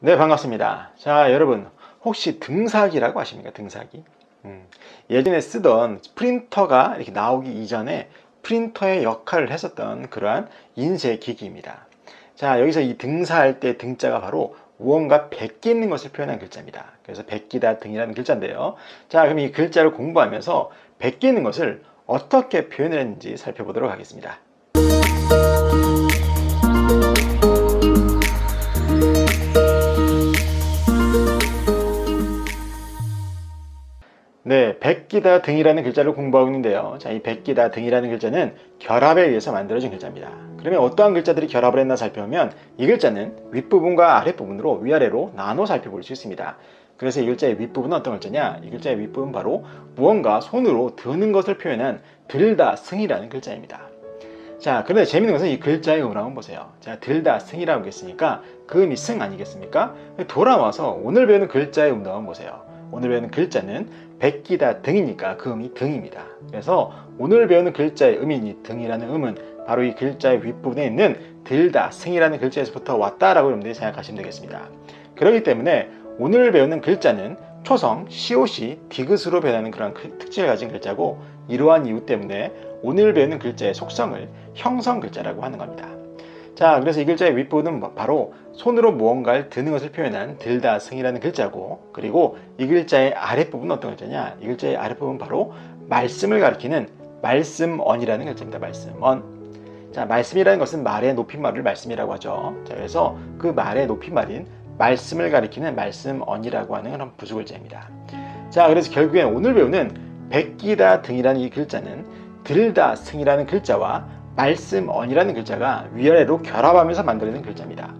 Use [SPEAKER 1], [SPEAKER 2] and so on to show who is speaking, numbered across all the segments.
[SPEAKER 1] 네, 반갑습니다. 자, 여러분, 혹시 등사기라고 아십니까? 등사기. 음, 예전에 쓰던 프린터가 이렇게 나오기 이전에 프린터의 역할을 했었던 그러한 인쇄 기기입니다. 자, 여기서 이 등사할 때 등자가 바로 무언가 베끼 있는 것을 표현한 글자입니다. 그래서 베끼다 등이라는 글자인데요. 자, 그럼 이 글자를 공부하면서 베끼 있는 것을 어떻게 표현을 했는지 살펴보도록 하겠습니다. 네, 백기다 등이라는 글자를 공부하고 있는데요. 자, 이 백기다 등이라는 글자는 결합에 의해서 만들어진 글자입니다. 그러면 어떠한 글자들이 결합을 했나 살펴보면 이 글자는 윗부분과 아랫부분으로 위아래로 나눠 살펴볼 수 있습니다. 그래서 이 글자의 윗부분은 어떤 글자냐? 이 글자의 윗부분 바로 무언가 손으로 드는 것을 표현한 들다 승이라는 글자입니다. 자, 그런데 재밌는 것은 이 글자의 음을 보세요. 자, 들다 승이라고 했으니까 그 음이 승 아니겠습니까? 돌아와서 오늘 배우는 글자의 음도 한번 보세요. 오늘 배우는 글자는 백기다 등이니까 그 음이 등입니다. 그래서 오늘 배우는 글자의 이 등이라는 음은 바로 이 글자의 윗부분에 있는 들다 승이라는 글자에서부터 왔다라고 여러분들이 생각하시면 되겠습니다. 그렇기 때문에 오늘 배우는 글자는 초성, 시옷이 디귿으로 변하는 그런 특징을 가진 글자고 이러한 이유 때문에 오늘 배우는 글자의 속성을 형성 글자라고 하는 겁니다. 자, 그래서 이 글자의 윗부분은 바로 손으로 무언가를 드는 것을 표현한 들다 승이라는 글자고 그리고 이 글자의 아랫부분은 어떤 글자냐? 이 글자의 아랫부분은 바로 말씀을 가리키는 말씀언이라는 글자입니다. 말씀언. 자, 말씀이라는 것은 말의 높임말을 말씀이라고 하죠. 자, 그래서 그 말의 높임말인 말씀을 가리키는 말씀언이라고 하는 그런 부수글자입니다. 자, 그래서 결국엔 오늘 배우는 백기다 등이라는 이 글자는 들다 승이라는 글자와 말씀언이라는 글자가 위아래로 결합하면서 만들어낸 글자입니다.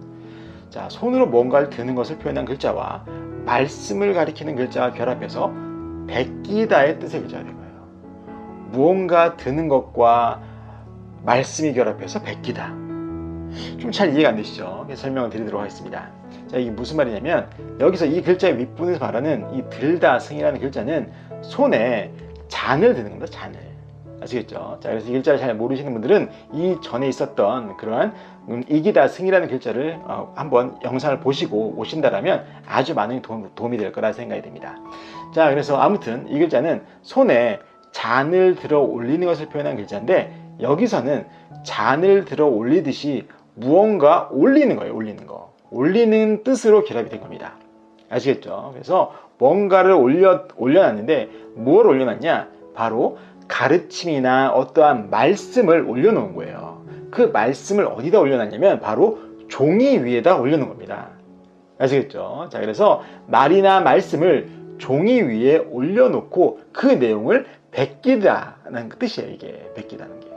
[SPEAKER 1] 자, 손으로 뭔가를 드는 것을 표현한 글자와 말씀을 가리키는 글자가 결합해서 백기다의 뜻의 글자가 된 거예요. 무언가 드는 것과 말씀이 결합해서 백기다. 좀 잘 이해가 안 되시죠? 설명을 드리도록 하겠습니다. 자, 이게 무슨 말이냐면 여기서 이 글자의 윗부분에서 말하는 이 들다 승이라는 글자는 손에 잔을 드는 겁니다. 잔을. 아시겠죠? 자, 그래서 이 글자를 잘 모르시는 분들은 이 전에 있었던 그러한 음, 이기다 승이라는 글자를 어, 한번 영상을 보시고 오신다라면 아주 많은 도움, 도움이 될 거라 생각이 됩니다. 자, 그래서 아무튼 이 글자는 손에 잔을 들어 올리는 것을 표현한 글자인데 여기서는 잔을 들어 올리듯이 무언가 올리는 거예요. 올리는 거. 올리는 뜻으로 결합이 된 겁니다. 아시겠죠? 그래서 뭔가를 올려, 올려놨는데 뭘 올려놨냐? 바로 가르침이나 어떠한 말씀을 올려놓은 거예요. 그 말씀을 어디다 올려놨냐면 바로 종이 위에다 올려놓은 겁니다. 아시겠죠? 자, 그래서 말이나 말씀을 종이 위에 올려놓고 그 내용을 베끼다는 뜻이에요. 이게 베끼다는 게.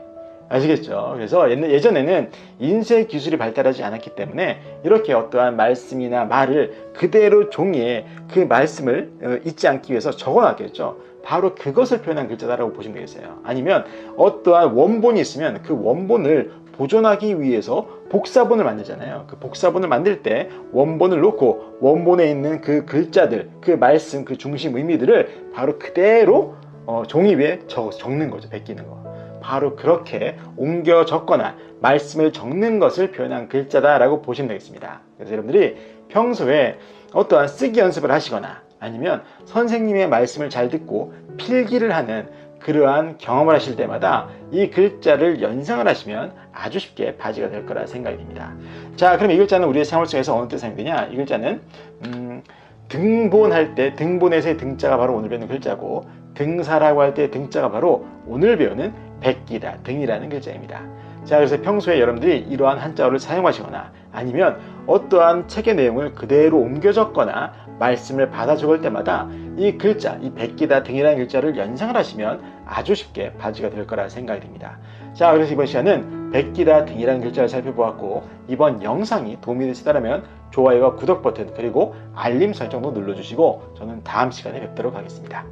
[SPEAKER 1] 아시겠죠? 그래서 예전에는 인쇄 기술이 발달하지 않았기 때문에 이렇게 어떠한 말씀이나 말을 그대로 종이에 그 말씀을 어, 잊지 않기 위해서 적어놨겠죠. 바로 그것을 표현한 글자다라고 보시면 되겠어요. 아니면 어떠한 원본이 있으면 그 원본을 보존하기 위해서 복사본을 만들잖아요. 그 복사본을 만들 때 원본을 놓고 원본에 있는 그 글자들, 그 말씀, 그 중심 의미들을 바로 그대로 어, 종이 위에 적, 적는 거죠. 베끼는 거. 바로 그렇게 옮겨 적거나 말씀을 적는 것을 표현한 글자다라고 보시면 되겠습니다. 그래서 여러분들이 평소에 어떠한 쓰기 연습을 하시거나 아니면 선생님의 말씀을 잘 듣고 필기를 하는 그러한 경험을 하실 때마다 이 글자를 연상을 하시면 아주 쉽게 바지가 될 거라 생각이 듭니다. 자, 그럼 이 글자는 우리의 생활 속에서 어느 뜻을 사용되냐? 이 글자는 음, 등본할 때 등본에서의 등자가 바로 오늘 배우는 글자고 등사라고 할 때 등자가 바로 오늘 배우는 백기다 등이라는 글자입니다. 자, 그래서 평소에 여러분들이 이러한 한자어를 사용하시거나 아니면 어떠한 책의 내용을 그대로 옮겨 적거나 말씀을 받아 적을 때마다 이 글자, 이 백기다 등이라는 글자를 연상을 하시면 아주 쉽게 바지가 될 거라 생각이 듭니다. 자, 그래서 이번 시간은 백기다 등이라는 글자를 살펴보았고 이번 영상이 도움이 되시다면 좋아요와 구독 버튼 그리고 알림 설정도 눌러주시고 저는 다음 시간에 뵙도록 하겠습니다.